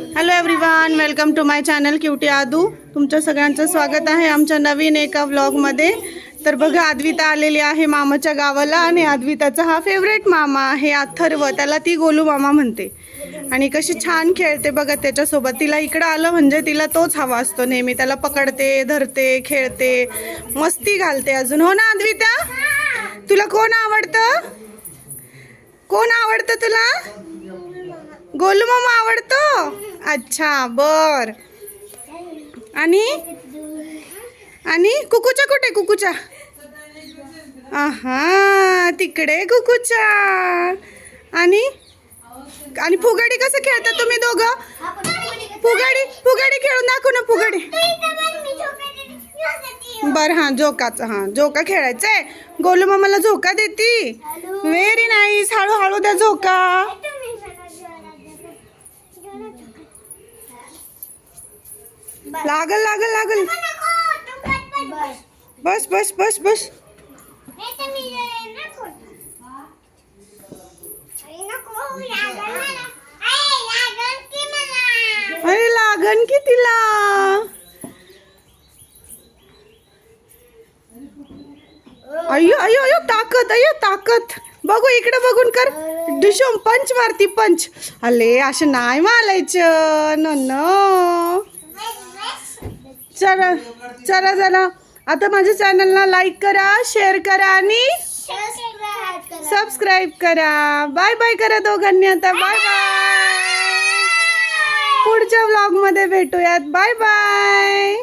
Hello everyone welcome to my channel cutie Adu तुमच्या सगळ्यांचं स्वागत आहे आमच्या नवीन एका व्लॉगमध्ये तर बघा अद्विता आलेली आहे मामाच्या गावाला आणि अद्विताचा हा फेवरेट मामा आहे अथर्व त्याला ती गोलू मामा म्हणते. आणि कशी छान खेळते बघा त्याच्यासोबत. तिला इकडं आलं म्हणजे तिला तोच हवा असतो नेहमी. त्याला पकडते धरते खेळते मस्ती घालते अजून. हो ना अद्विता तुला कोण आवडतं? कोण आवडतं तुला? गोलू मामा आवडतो? अच्छा बर. आणि? आणि कुकूच्या कुठे कुकूच्या? आहा तिकडे कुकूच्या. आणि? आणि फुगाडी कसं खेळता तुम्ही दोघं? फुगाडी फुगाडी खेळून दाखव ना फुगाडी. बर हा हां हा. जोका खेळायचंय. गोलू मामाला झोका देती. व्हेरी नाईस हळूहळू द्या झोका लागल लागल लागल. बस. बस बस बस अरे लागन की तिला? अयो अयो अयो ताकद अयो ताकद. बघू इकडे बघून कर. डिशोम पंच मारती पंच. अले असं नाही मालायचं न न. चला चला चला. आता माझ्या चॅनलला लाईक करा शेअर करा आणि सबस्क्राईब करा. बाय बाय करा दोघांनी आता. बाय बाय पुढच्या व्लॉगमध्ये भेटूयात. Bye bye